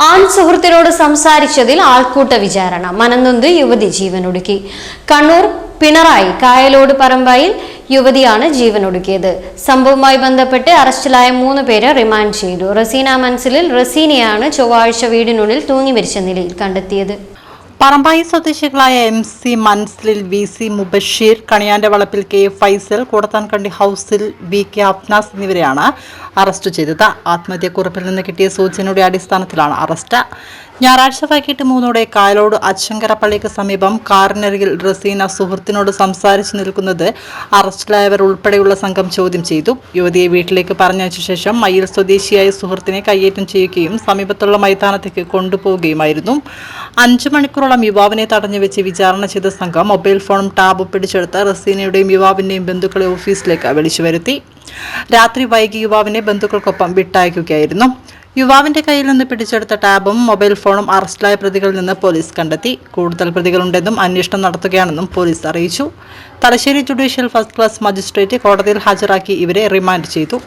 ആൺ സുഹൃത്തിനോട് സംസാരിച്ചതിൽ ആൾക്കൂട്ട വിചാരണ. മനന്നൊന്ത് യുവതി ജീവനൊടുക്കി. കണ്ണൂർ പിണറായി കായലോട് പറമ്പായിൽ യുവതിയാണ് ജീവനൊടുക്കിയത്. സംഭവവുമായി ബന്ധപ്പെട്ട് അറസ്റ്റിലായ മൂന്ന് പേരെ റിമാൻഡ് ചെയ്തു. റസീന മൻസിലിൽ റസീനയാണ് ചൊവ്വാഴ്ച വീടിനുള്ളിൽ തൂങ്ങി മരിച്ച നിലയിൽ കണ്ടെത്തിയത്. പറമ്പായി സ്വദേശികളായ എം സി മൻസ്ലിൽ വി സി മുബഷീർ കണിയാന്റെ വളപ്പിൽ കെ ഫൈസൽ കൂടത്താൻകണ്ടി ഹൗസിൽ വി കെ അഫ്നാസ് എന്നിവരെയാണ് അറസ്റ്റ് ചെയ്തത്. ആത്മഹത്യക്കുറിപ്പിൽ നിന്ന് കിട്ടിയ സൂചനയുടെ അടിസ്ഥാനത്തിലാണ് അറസ്റ്റ്. ഞായറാഴ്ച വൈകിട്ട് മൂന്നോടെ കായലോട് അച്ചങ്കരപ്പള്ളിക്ക് സമീപം കാറിനരികിൽ റസീന സുഹൃത്തിനോട് സംസാരിച്ചു നിൽക്കുന്നത് അറസ്റ്റിലായവർ ഉൾപ്പെടെയുള്ള സംഘം ചോദ്യം ചെയ്തു. യുവതിയെ വീട്ടിലേക്ക് പറഞ്ഞയച്ച ശേഷം മയ്യിൽ സ്വദേശിയായ സുഹൃത്തിനെ കയ്യേറ്റം ചെയ്യുകയും സമീപത്തുള്ള മൈതാനത്തേക്ക് കൊണ്ടുപോവുകയുമായിരുന്നു. അഞ്ചു മണിക്കൂറോളം യുവാവിനെ തടഞ്ഞു വെച്ച് വിചാരണ ചെയ്ത സംഘം മൊബൈൽ ഫോണും ടാബും പിടിച്ചെടുത്ത് റസീനയുടെയും യുവാവിന്റെയും ബന്ധുക്കളെ ഓഫീസിലേക്ക് വിളിച്ചു വരുത്തി. രാത്രി വൈകി യുവാവിനെ ബന്ധുക്കൾക്കൊപ്പം വിട്ടയക്കുകയായിരുന്നു. യുവാവിന്റെ കയ്യിൽ നിന്ന് പിടിച്ചെടുത്ത ടാബും മൊബൈൽ ഫോണും അറസ്റ്റിലായ പ്രതികളിൽ നിന്ന് പോലീസ് കണ്ടെത്തി. കൂടുതൽ പ്രതികളുണ്ടെന്നും അന്വേഷണം നടത്തുകയാണെന്നും പോലീസ് അറിയിച്ചു. Thalassery judicial first class magistrate കോടതിയിൽ ഹാജരാക്കി ഇവരെ റിമാൻഡ് ചെയ്തു.